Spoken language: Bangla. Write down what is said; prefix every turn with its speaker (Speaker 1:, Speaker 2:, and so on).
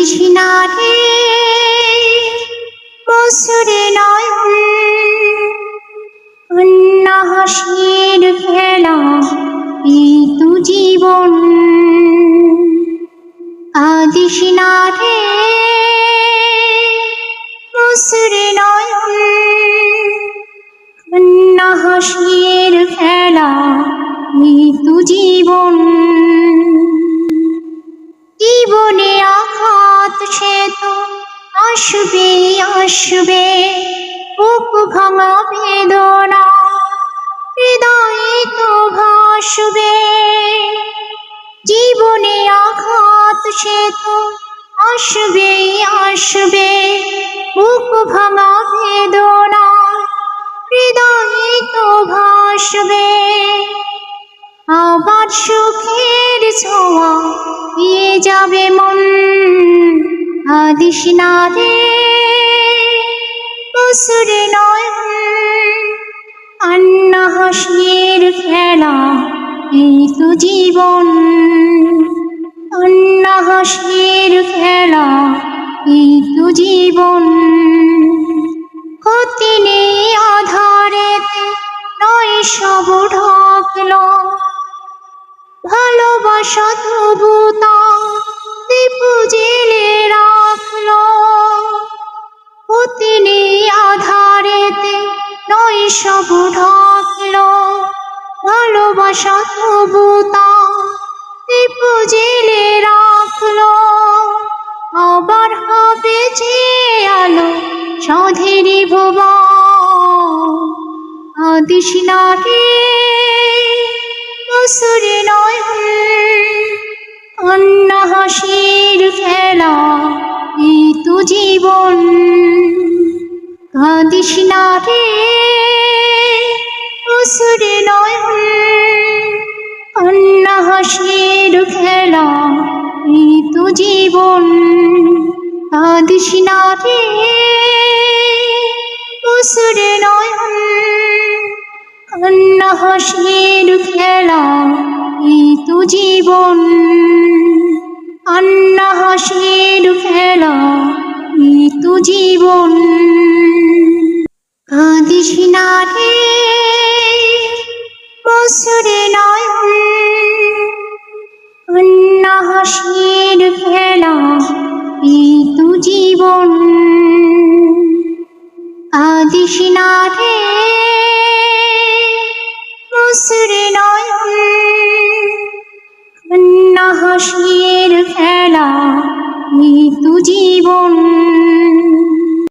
Speaker 1: কাঁদিস না রে বসুরে নয়ন কন্যা হাসির খেলা এই জীবন। কাঁদিস না রে বসুরে নয়ন কন্যা হাসির খেলা এই জীবনে। আসবে আসবে বুক ভাঙা বেদনা হৃদয়ে তো ভাসবে জীবনে আঘাত সে তো আসবে আসবে বুক ভাঙা বেদনা হৃদয়ে তো ভাসবে আবার সুখের ছোঁয়া, পেয়ে যাবে মন। আদিস না রে বসুরে নয়ন আন্না হাসির খেলা, এই তো জীবন। আন্না হাসির খেলা, এই তো জীবন। ক্ষতি নেই আধারেতে, নয় সব ঢাকলো। ভালোবাসা তবু তা ভালোবাসা তবু তা দীপু রাখল। আবার হবে যে আলো সাধেরি ভুবন আদিস না রে বসুরে নয় অন্য হাসির খেলা এই তো জীবন। কাঁদিস না না রে বসুরে নয় কন্যা হাসির খেলা এই জীবন। কন্যা হাসির খেলা জীবন। কাঁদিস না রে নয়ন জীবন। কাঁদিস না রে বসুরে নয়ন হাসির